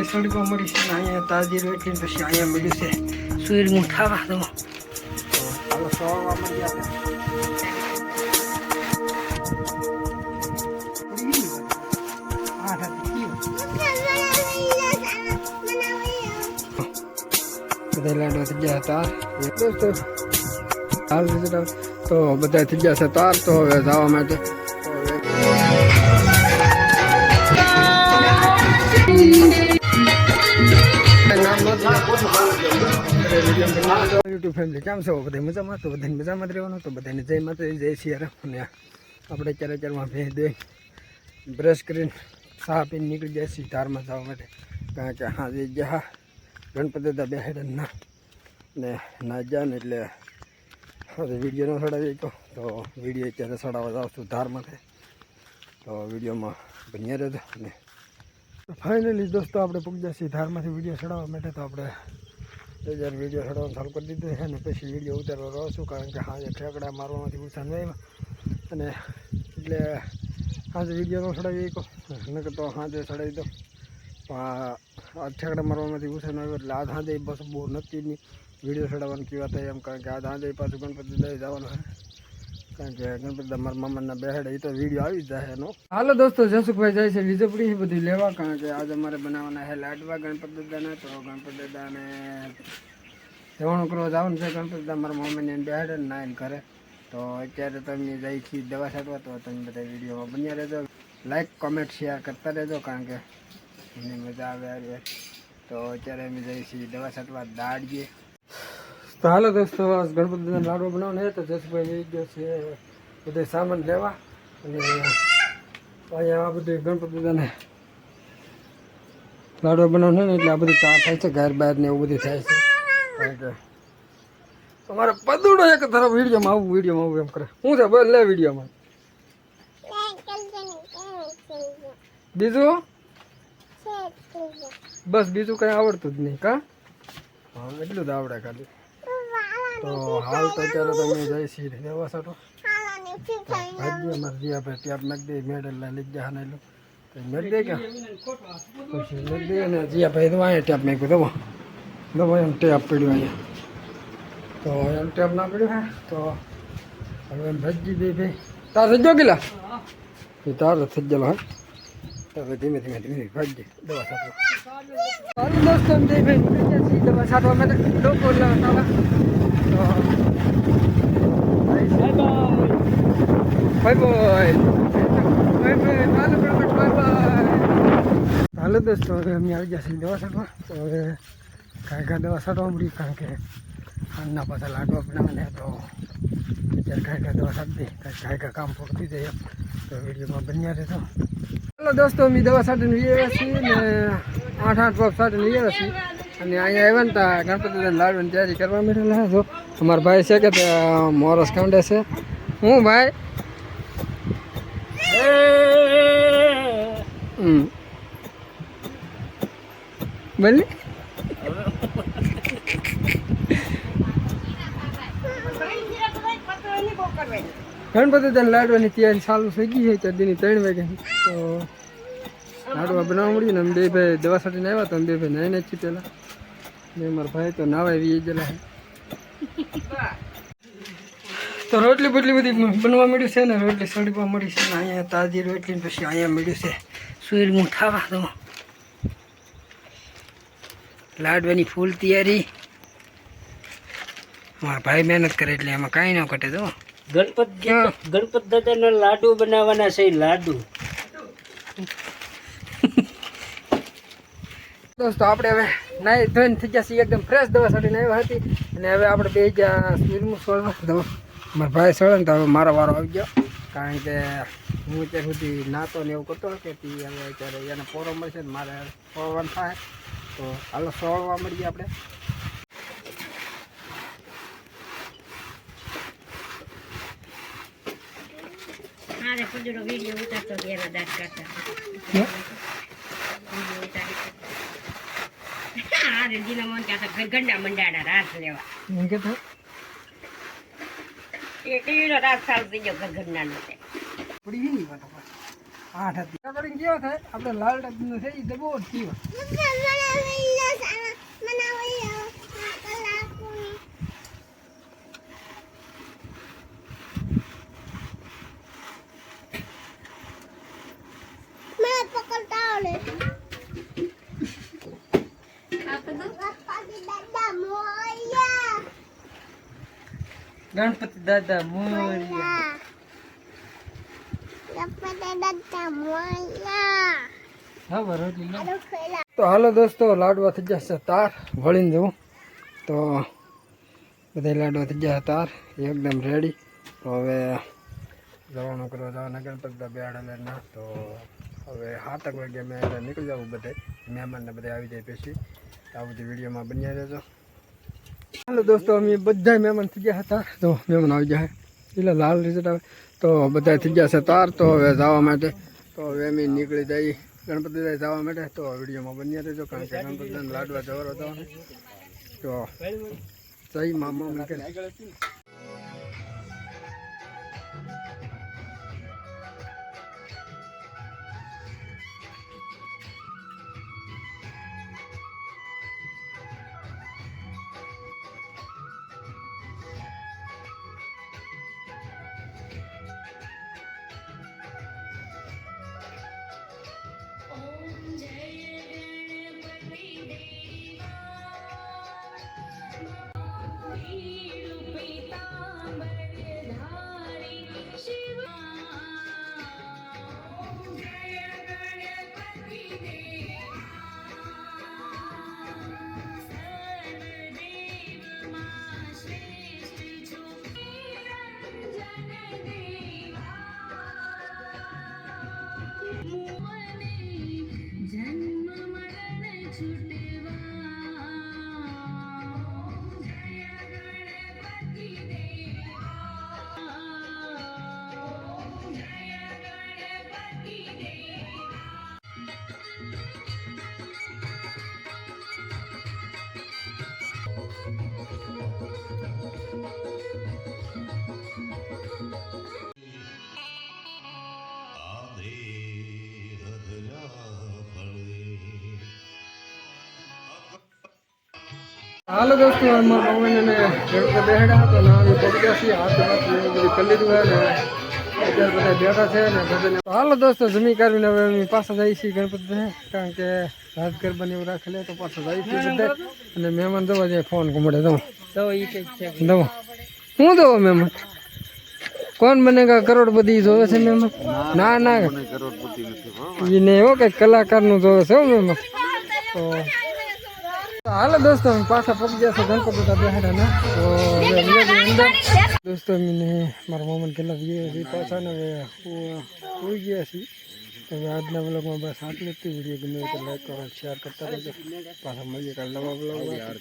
રોટલી સળગવા મળી છે ને અહીંયા તાજી રોટલી પછી અહીંયા મળ્યું છે સૂર્યનું ખાવા દો હાલો સવારમાં મળીએ આપણે? બધા થઈ ગયા તાર દોસ્તો હાલ તો બધા થઈ ગયા તાર, તો હવે જવા માટે યુટ્યુબ ફેમિલી કેમ છો? બધા મજામાં? તો બધાને મજામાં જ રહેવાનું, તો બધાને જય માતા જય સિયારામ અને આપણે ક્યારે ક્યારેમાં ભેં દઈ બ્રશ કરીને સાહ પીને નીકળી જાય છીએ ધારમાં જવા માટે. કારણ કે હા, જે જ્યાં ગણપતિ દાદા બેહાડે ના ને, ના જાય એટલે હવે વીડિયો ન સડાવી તો તો વીડિયો અત્યારે સડાવવા જાઉં છું ધારમાંથી તો વિડીયોમાં બન્યા રહેજો અને ફાઇનલી દોસ્તો આપણે છીએ. ધારમાંથી વીડિયો ચડાવવા માટે તો આપણે હજાર વીડિયો ચડાવવાનું ચાલુ કરી દીધું છે અને પછી વીડિયો ઉતારવા રહો છું કારણ કે હા ઠેકડા મારવામાંથી ઉછા ન આવ્યો. અને એટલે આજે વીડિયો ન ચડાવી કહો નકર તો સાંજે ચડાવી દો આ ઠેકડા મારવામાંથી ઉછા ન આવ્યો એટલે આ સાંજે બસ બહુ નક્કી નહીં. વીડિયો ચડાવવાનું થાય એમ, કારણ કે આ સાંજે પાછું ગણપતિ દઈ જવાનું છે. કારણ કે ગણપત મારા મામાના બેહાડે એ તો વીડિયો આવી જાય એનો. હાલો દોસ્તો જસુકભાઈ જાય છે વીજપડી બધી લેવા, કારણ કે આજે અમારે બનાવવાના છે ગણપતિ દાદાના. તો ગણપત દાદાને જવાનું કરવા જવાનું છે ગણપતિ દાદા, મારા મમ્મીને બેહાડે ને એને ઘરે. તો અત્યારે તમે જઈ છીએ દવા છાંટવા, તો તમે બધા વિડીયોમાં બન્યા રહેજો. લાઈક કોમેન્ટ શેર કરતા રહેજો, કારણ કે એની મજા આવે આવે તો અત્યારે અમે જઈ છીએ દવા છાંટવા દાડીએ. તો હાલો દોસ્તો આ ગણપતિ દાદાનો લાડવો બનાવવાનો તો જસભાઈ લઈ ગયો છે બધે સામાન લેવા. અને અહીંયા આ બધું ગણપતિ લાડુ બનાવવાનો ને, એટલે આ બધું ચા થાય છે, ઘર બહાર ને એવું બધું થાય છે. કારણ કે તમારે પદુડો એક તરફ વિડીયોમાં આવું વિડીયોમાં આવું એમ કરે. શું છે, બોલ, લે વિડીયોમાં. બીજું? બસ બીજું કંઈ આવડતું જ નહીં, કા? હા, એટલું જ આવડે ખાલી. તો હાલ તો અત્યારે તમે જઈ છીએ દેવા સાટો. ભાગ્ય અમારે જ્યાં ભાઈ ત્યાં મેક દે મેડલ લઈ ને એટલું તો મેક દે કે? પછી મેક દે ને જ્યાં ભાઈ તો અહીંયા ટેપ મેં કીધું દવા એમ ટેપ પડ્યું અહીંયા. તો એમ ટેપ ના પડ્યું હે. તો હવે ભજી દે ભાઈ. તાર થઈ ગયો કિલા એ તાર થઈ ગયેલો હે. તો ધીમે ધીમે ધીમે ભાજી દવા સાટો. દોસ્તો દે ભાઈ. નીકળી ગયા છીએ દવા સાટવા માટે લોકો bye. Bye bye. bye. Bye bye હાલો દોસ્તો હવે અમે આવી છીએ દવા છાંટવા તો હવે કાંઈ કાંઈ દવા છાંટવા પડી કારણ કે આના પાછા લાડવા બનાવવાને તો અત્યારે કાંઈ કાંઈ દવા દે કાંઈ કાંઈ કાંઈ કામ પૂરું થઈ જાય તો વિડીયોમાં બન્યા રહેતો હાલો દોસ્તો અમે દવા છાંટીને આવ્યા છીએ ને આઠ આઠ પગ લઈ આવ્યા છીએ અને અહીંયા આવ્યા ને ત્યાં ગણપતિ લાડવાની તૈયારી કરવા માંડેલા છો. અમારા ભાઈ છે કે મોરસ કાંડે છે. હું ભાઈ? બોલી ગણપતિ લાડવાની તૈયારી ચાલુ થઈ ગઈ છે. ચડ્ડીની ત્રણ વાગ્યાની તો લાડવા બનાવવા મળ્યું ને અમે બે ભાઈ દવા સાટીને આવ્યા તો અમે બે ભાઈ નાઈને જ પેલા ને મારા ભાઈ તો નાવા આવી ગયેલા તો રોટલી બોટલી બધી બનવા મળ્યું છે ને, રોટલી સળગવા મળી છે ને, અહીંયા તાજી રોટલી પછી અહીંયા મળ્યું છે સૂર્યનું ખાવા તો. લાડવાની ફૂલ તૈયારી. મારા ભાઈ મહેનત કરે એટલે એમાં કાંઈ ન ઘટે તો. ગણપત? ગણપત દાદાના લાડુ બનાવવાના છે, લાડુ. દોસ્તો આપણે હવે નાઈ ધોઈને થઈ ગયા છીએ એકદમ ફ્રેશ દવા સાડીને આવ્યા હતી. અને હવે આપણે બે ગયા સૂર્યનું સોળવા દવા મારા ભાઈ સળે ને તો હવે મારો વારો આવી ગયો. કારણ કે હું અત્યાર સુધી નાતો ને એવું કરતો કે હવે અત્યારે એને પોરો મળશે ને મારે સોળવાનું થાય. તો હાલો સોળવા મળીએ આપણે. મારે ખુદનો વીડિયો ઉતારતો એના દાંત કાઢતા. વીડિયો ઉતારી હારે જીના મન કહેતા ગંડા મંડાડા રાસ લેવા એમ કે તો એ ટીવીનો રાસ ચાલુ થઈ ગયો ગંડા નો પડી ગઈ વાત આઠ હતી કરીને કેવો થાય આપણે લાલ ટાઈપનો છે એ દબો જ પીવો ગણપતિ દાદા મોરિયા. તો હાલો દોસ્તો, લાડવા થઈ જશે તાર. વળીને જવું. તો બધા લાડવા થઈ જશે તાર. એકદમ રેડી તો હવે જવાનું કરવા જવાના ગણપતિ બેહાડેલા ના. તો હવે સાતક વાગે મેં નીકળી જવું બધે મહેમાનને બધા આવી જાય પછી. આ બધી વિડીયોમાં બન્યા રહેજો. હાલો દોસ્તો, અમે બધા મહેમાન થઈ ગયા હતા. તો મહેમાન આવી ગયા એટલે લાલ રિઝલ્ટ આવે. તો બધા થઈ ગયા છે તાર. તો હવે જવા માટે, તો હવે અમે નીકળી જઈએ. ગણપતિ જવા માટે. તો વિડીયોમાં બન્યા રહેજો, કારણ કે ગણપતિ લાડવા જવાનું તો જય મામા to હાલો દોસ્તો અમારા મમ્મીને ગણપતિ બેહડા તો નાની ગયા છીએ હાથ હાથ બધું કરી લીધું છે ને અત્યારે બધા બેઠા છે ને બધાને હાલો દોસ્તો જમી કરીને હવે અમે પાછા જઈએ છીએ ગણપતિ કારણ કે રાત ગરબાને એવું રાખેલે તો પાછા જઈએ છીએ બધા અને મહેમાન જવા જાય ફોન કમડે દઉં દવા એ કંઈક છે. દઉં હું દઉં મહેમાન? કોણ બનેગા કરોડપતિ જોવે છે મહેમાન? ના ના. એને એવો કંઈક કલાકારનું જોવે છે હો મહેમાન. તો હાલો દોસ્તો અમે પાછા પગ ગયા છે ગણપતિ દાદા બેહાડા ને તો અંદર દોસ્તો મને મારા મામાને કેટલા વીએ પાછા ને હવે હું સુઈ ગયા છીએ. હવે આજના બ્લોગમાં બસ આટલું જ. વીડિયો ગમે તો લાઈક કરો શેર કરતા રહેજો. પાછા મળીએ કાલે નવા બ્લોગમાં